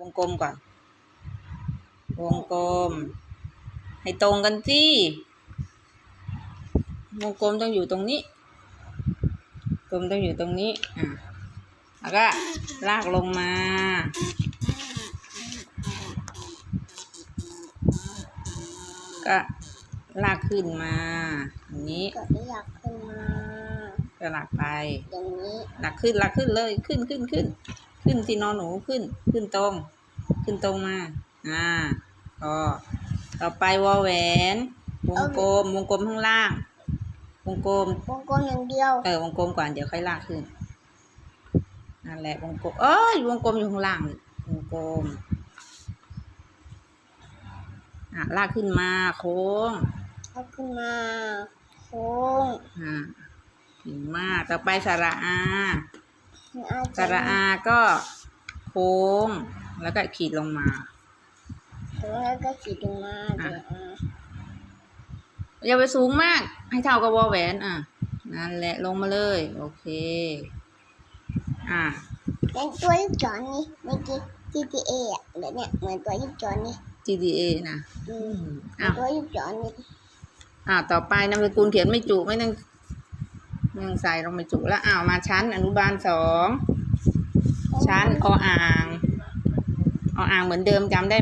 วงกลมก่อน วงกลม ให้ตรงกันสิวงกลมต้องอยู่ตรงนี้ กลมต้องอยู่ตรงนี้ อะ แล้วก็ลากลงมา ก็ลากขึ้นมาอย่างนี้ก็อยากขึ้นมาก็ลากไปอย่างนี้หลักขึ้นหลักขึ้นเลย ขึ้นขึ้นขึ้น ขึ้นที่นอนหนูขึ้น ขึ้นตรง ขึ้นตรงมา อ่าก็ต่อไปวอแหวน วงกลม วงกลมข้างล่าง วงกลม วงกลมอย่างเดียว เออ วงกลมก่อน เดี๋ยวค่อยลากขึ้น นั่นแหละ วงกลม เอ้ยวงกลมอยู่ข้างล่างนี่วงกลม อะ ลากขึ้นมา โค้งเอาขึ้นมา โค้ง อ่าเก่งมาก ต่อไปสระอาอา สระอาก็โค้ง แล้วก็ขีดลงมา แล้วก็ขีดลงมาอะเดี๋ยวอะอย่าไปสูงมาก ให้เท่ากับวอแหวน อะ นั่นแหละลงมาเลย โอเค อะเป็นตัวลูกศรนี่เมื่อกี้ GTA อะเดี๋ยวเนี่ยเหมือนตัวลูกศรนี่ GDA นะ อืมอ้าวตัวลูกศรนี่อ่าต่อไปนามสกุลเขียนไม่จุไม่ต้อง ไม่ต้องใส่ลงไปจุแล้วอ้าวมาชั้นอนุบาลสองชั้นออ่างออ่างเหมือนเดิมจำได้